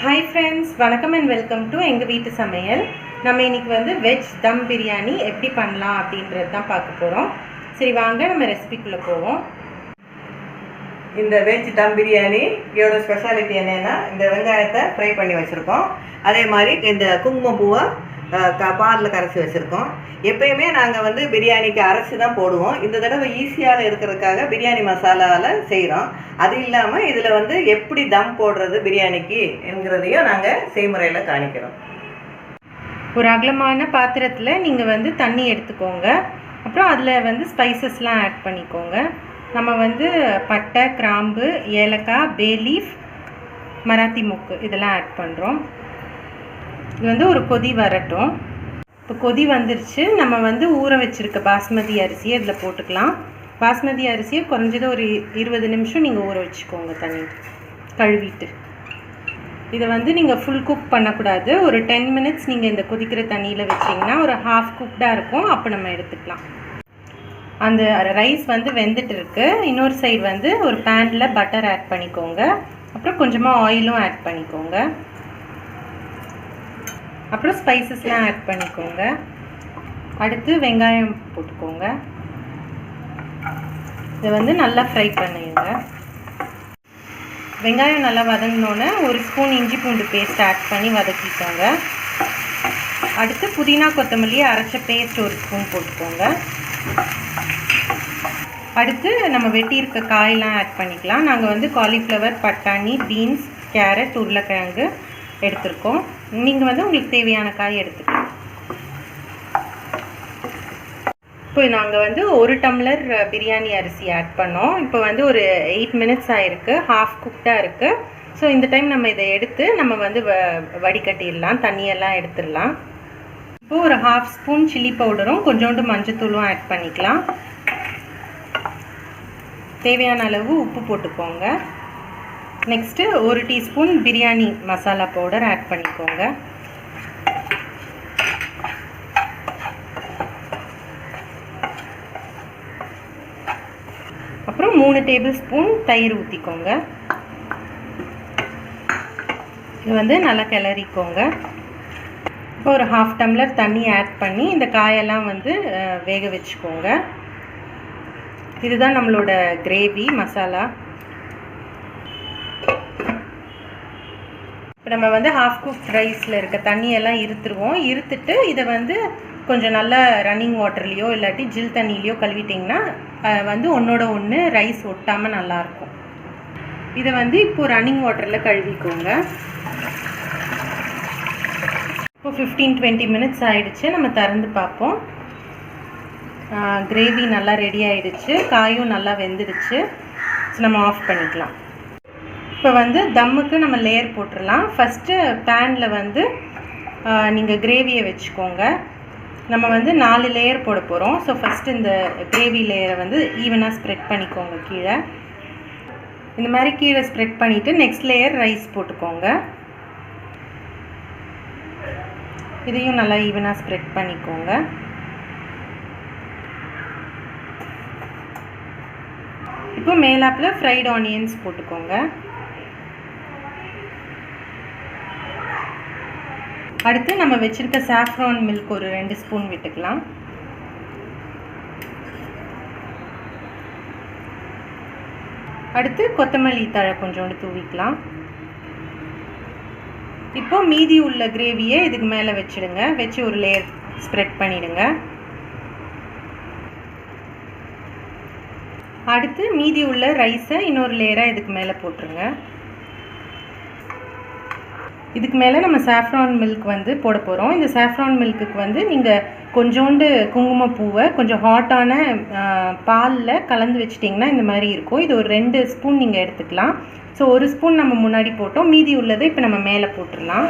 Hi friends வணக்கம் and welcome to எங்கள் வீட்டு சமையல். நம்ம இன்னைக்கு வந்து வெஜ் தம் பிரியாணி எப்படி பண்ணலாம் அப்படின்றது தான் பார்க்க போகிறோம் சரி வாங்க நம்ம ரெசிபிக்குள்ளே போவோம். இந்த வெஜ் தம் பிரியாணி இதோட ஸ்பெஷாலிட்டி என்னென்னா இந்த வெங்காயத்தை ஃப்ரை பண்ணி வச்சுருக்கோம். அதே மாதிரி இந்த குங்குமப்பூவை பாலில் கரைச்சி வச்சுருக்கோம். எப்பயுமே நாங்கள் வந்து பிரியாணிக்கு அரைச்சி தான் போடுவோம். இந்த தடவை ஈஸியாக இருக்கிறதுக்காக பிரியாணி மசாலாவில் செய்கிறோம் அது இல்லாமல் இதில் வந்து எப்படி தம் போடுறது பிரியாணிக்கு என்கிறதையும் நாங்கள் செய்முறையில் காணிக்கிறோம். ஒரு அகலமான பாத்திரத்தில் நீங்கள் வந்து தண்ணி எடுத்துக்கோங்க. அப்புறம் அதில் வந்து ஸ்பைசஸ்லாம் ஆட் பண்ணிக்கோங்க. நம்ம வந்து பட்டை கிராம்பு ஏலக்காய் பே லீஃப் மராத்தி முக்கு இதெல்லாம் ஆட் பண்ணுறோம் இது வந்து ஒரு கொதி வரட்டும். இப்போ கொதி வந்துருச்சு. நம்ம வந்து ஊற வச்சுருக்க பாஸ்மதி அரிசியை இதில் போட்டுக்கலாம். பாஸ்மதி அரிசியை குறைஞ்சது ஒரு இருபது நிமிஷம் நீங்கள் ஊற வச்சுக்கோங்க தண்ணி. கழுவிட்டு. இதை வந்து நீங்கள் ஃபுல் குக் பண்ணக்கூடாது. ஒரு டென் மினிட்ஸ் நீங்கள் இந்த கொதிக்கிற தண்ணியில் வச்சிங்கன்னா ஒரு ஹாஃப் குக்டாக இருக்கும். அப்போ நம்ம எடுத்துக்கலாம். அந்த ரைஸ் வந்து வெந்துட்டு இருக்கு. இன்னொரு சைடு வந்து ஒரு பேனில் பட்டர் ஆட் பண்ணிக்கோங்க. அப்புறம் கொஞ்சமாக ஆயிலும் ஆட் பண்ணிக்கோங்க. அப்புறம் ஸ்பைசஸ்லாம் ஆட் பண்ணிக்கோங்க. அடுத்து வெங்காயம் போட்டுக்கோங்க. இதை வந்து நல்லா ஃப்ரை பண்ணிடுங்க. வெங்காயம் நல்லா வதங்கினோன்னே ஒரு ஸ்பூன் இஞ்சி பூண்டு பேஸ்ட் ஆட் பண்ணி வதக்கிக்கோங்க. அடுத்து புதினா கொத்தமல்லி அரைச்ச பேஸ்ட் ஒரு ஸ்பூன் போட்டுக்கோங்க. அடுத்து நம்ம வெட்டியிருக்க காயெலாம் ஆட் பண்ணிக்கலாம். நாங்கள் வந்து காலிஃப்ளவர் பட்டாணி பீன்ஸ் கேரட் உருளைக்கிழங்கு எடுத்திருக்கோம். நீங்கள் வந்து உங்களுக்கு தேவையான காய் எடுத்துக்கலாம் இப்போ நாங்கள் வந்து ஒரு டம்ளர் பிரியாணி அரிசி ஆட் பண்ணோம். இப்போ வந்து ஒரு எயிட் மினிட்ஸ் ஆகிருக்கு ஹாஃப் குக்டாக இருக்குது ஸோ இந்த டைம் நம்ம இதை எடுத்து நம்ம வந்து வ வடிகட்டிடலாம். தண்ணியெல்லாம் எடுத்துடலாம். இப்போ ஒரு ஹாஃப் ஸ்பூன் சில்லி பவுடரும் கொஞ்சோண்டு மஞ்சத்தூளும் ஆட் பண்ணிக்கலாம். தேவையான அளவு உப்பு போட்டுக்கோங்க. நெக்ஸ்ட்டு ஒரு teaspoon biryani masala powder add பண்ணிக்கோங்க. அப்புறம் மூணு டேபிள் ஸ்பூன் தயிர் ஊற்றிக்கோங்க இது வந்து நல்லா கிளறிக்கோங்க. இப்போ ஒரு ஹாஃப் டம்ளர் தண்ணி ஆட் பண்ணி இந்த காயெல்லாம் வந்து வேக வச்சுக்கோங்க. இதுதான் நம்மளோட கிரேவி மசாலா இப்போ நம்ம வந்து ஹாஃப் குக் ரைஸில் இருக்க தண்ணியெல்லாம் இருத்துருவோம். இருத்துட்டு இதை வந்து கொஞ்சம் நல்லா ரன்னிங் வாட்டர்லேயோ இல்லாட்டி ஜில் தண்ணியிலையோ கழுவிட்டிங்கன்னா வந்து ஒன்றோட ஒன்று ரைஸ் ஒட்டாமல் நல்லாயிருக்கும் இதை வந்து இப்போது ரன்னிங் வாட்டரில் கழுவிக்கோங்க. இப்போ ஃபிஃப்டீன் டுவெண்ட்டி மினிட்ஸ் ஆகிடுச்சு நம்ம திறந்து பார்ப்போம். கிரேவி நல்லா ரெடி ஆகிடுச்சு காயும் நல்லா வெந்துடுச்சு. ஸோ நம்ம ஆஃப் பண்ணிக்கலாம். இப்போ வந்து தம்முக்கு நம்ம லேயர் போட்டுடலாம். ஃபஸ்ட்டு பேனில் வந்து நீங்கள் கிரேவியை வச்சுக்கோங்க. நம்ம வந்து நாலு லேயர் போட போகிறோம் ஸோ ஃபஸ்ட்டு இந்த கிரேவி லேயரை வந்து ஈவனாக ஸ்ப்ரெட் பண்ணிக்கோங்க கீழே. இந்த மாதிரி கீழே ஸ்ப்ரெட் பண்ணிவிட்டு நெக்ஸ்ட் லேயர் ரைஸ் போட்டுக்கோங்க. இதையும் நல்லா ஈவனாக ஸ்ப்ரெட் பண்ணிக்கோங்க. இப்போ மேலாப்பில் ஃப்ரைட் ஆனியன்ஸ் போட்டுக்கோங்க. அடுத்து நம்ம வச்சுருக்க சாஃப்ரான் மில்க் ஒரு ரெண்டு ஸ்பூன் விட்டுக்கலாம். அடுத்து கொத்தமல்லி தழை கொஞ்சோண்டு தூவிக்கலாம். இப்போ மீதி உள்ள கிரேவியை இதுக்கு மேலே வச்சுடுங்க. வச்சு ஒரு லேயர் ஸ்ப்ரெட் பண்ணிடுங்க. அடுத்து மீதி உள்ள ரைஸை இன்னொரு லேயராக இதுக்கு மேலே போட்டுருங்க. இதுக்கு மேலே நம்ம சாஃப்ரான் மில்க் வந்து போட போகிறோம் இந்த சாஃப்ரான் மில்க்குக்கு வந்து நீங்கள் கொஞ்சோண்டு குங்குமப்பூவை கொஞ்சம் ஹாட்டான பாலில் கலந்து வச்சிட்டிங்கன்னா இந்த மாதிரி இருக்கும். இது ஒரு ரெண்டு ஸ்பூன் நீங்கள் எடுத்துக்கலாம். ஸோ ஒரு ஸ்பூன் நம்ம முன்னாடி போட்டோம். மீதி உள்ளதை இப்போ நம்ம மேலே போட்டுடலாம்.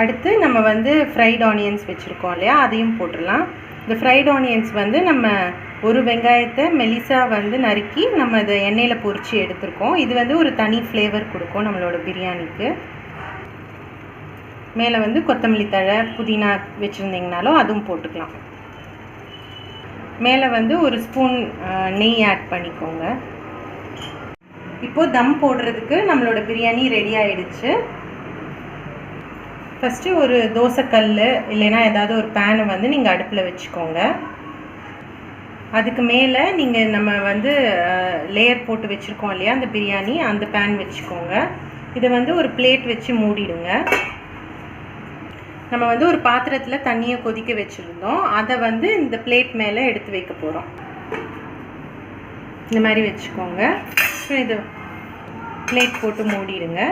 அடுத்து நம்ம வந்து ஃப்ரைட் ஆனியன்ஸ் வச்சுருக்கோம் இல்லையா? அதையும் போட்டுடலாம். இந்த ஃப்ரைட் ஆனியன்ஸ் வந்து நம்ம ஒரு வெங்காயத்தை மெலிசாக வந்து நறுக்கி நம்ம இதை எண்ணெயில் பொரித்து எடுத்திருக்கோம். இது வந்து ஒரு தனி ஃப்ளேவர் கொடுக்கும் நம்மளோட பிரியாணிக்கு. மேலே வந்து கொத்தமல்லி தழை புதினா வச்சுருந்தீங்கனாலும் அதுவும் போட்டுக்கலாம். மேலே வந்து ஒரு ஸ்பூன் நெய் ஆட் பண்ணிக்கோங்க. இப்போது தம் போடுறதுக்கு நம்மளோட பிரியாணி ரெடி ஆகிடுச்சு ஃபஸ்ட்டு ஒரு தோசைக்கல் இல்லைன்னா ஏதாவது ஒரு பேனை வந்து நீங்கள் அடுப்பில் வச்சுக்கோங்க. அதுக்கு மேலே நீங்கள் நம்ம வந்து லேயர் போட்டு வச்சுருக்கோம் இல்லையா அந்த பிரியாணி அந்த பேன் வச்சுக்கோங்க. இதை வந்து ஒரு பிளேட் வச்சு மூடிடுங்க. நம்ம வந்து ஒரு பாத்திரத்தில் தண்ணியை கொதிக்க வச்சுருந்தோம். அதை வந்து இந்த பிளேட் மேலே எடுத்து வைக்க போகிறோம் இந்த மாதிரி வச்சுக்கோங்க. ஸோ இது பிளேட் போட்டு மூடிடுங்க.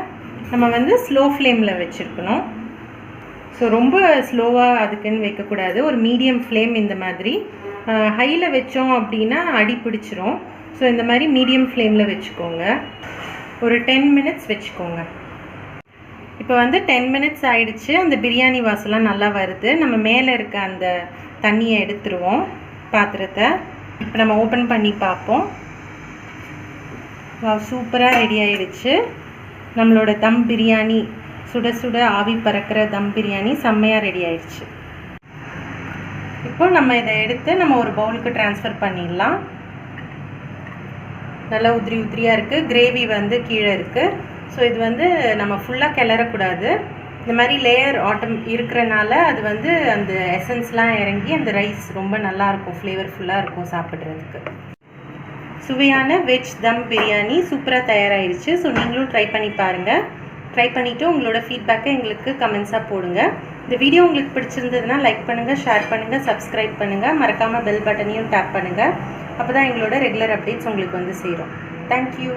நம்ம வந்து ஸ்லோ ஃப்ளேமில் வச்சுருக்கணும். ஸோ ரொம்ப ஸ்லோவாக அதுக்குன்னு வைக்கக்கூடாது. ஒரு மீடியம் ஃப்ளேம் இந்த மாதிரி. ஹையில் வச்சோம் அப்படின்னா அடி பிடிச்சிரும். ஸோ இந்த மாதிரி மீடியம் ஃப்ளேமில் வச்சுக்கோங்க. ஒரு டென் மினிட்ஸ் வச்சுக்கோங்க. இப்போ வந்து டென் மினிட்ஸ் ஆகிடுச்சு அந்த பிரியாணி வாசலாம் நல்லா வருது. நம்ம மேலே இருக்க அந்த தண்ணியை எடுத்துருவோம் பாத்திரத்தை. இப்போ நம்ம ஓப்பன் பண்ணி பார்ப்போம். சூப்பராக ரெடி ஆகிடுச்சு நம்மளோட தம் பிரியாணி சுட சுட ஆவி பறக்கிற தம் பிரியாணி செம்மையாக ரெடி ஆயிடுச்சு. இப்போ நம்ம இதை எடுத்து நம்ம ஒரு பவுலுக்கு ட்ரான்ஸ்ஃபர் பண்ணிடலாம். நல்லா உதிரி உதிரியாக இருக்குது கிரேவி வந்து கீழே இருக்குது ஸோ இது வந்து நம்ம ஃபுல்லாக கிளறக்கூடாது. இந்த மாதிரி லேயர் ஆட்டம் இருக்கிறனால அது வந்து அந்த எசன்ஸ்லாம் இறங்கி அந்த ரைஸ் ரொம்ப நல்லாயிருக்கும் ஃப்ளேவர்ஃபுல்லாக இருக்கும் சாப்பிட்றதுக்கு. சுவையான வெஜ் தம் பிரியாணி சூப்பராக தயாராகிடுச்சு ஸோ நீங்களும் ட்ரை பண்ணி பாருங்கள் ட்ரை பண்ணிவிட்டு உங்களோட ஃபீட்பேக்கை எங்களுக்கு கமெண்ட்ஸாக போடுங்க. இந்த வீடியோ உங்களுக்கு பிடிச்சிருந்ததுன்னா லைக் பண்ணுங்கள் ஷேர் பண்ணுங்கள் சப்ஸ்கிரைப் பண்ணுங்கள் மறக்காமல் பெல் பட்டனையும் டேப் பண்ணுங்கள் அப்போ தான் எங்களோட ரெகுலர் அப்டேட்ஸ் உங்களுக்கு வந்து சேரும். தேங்க்யூ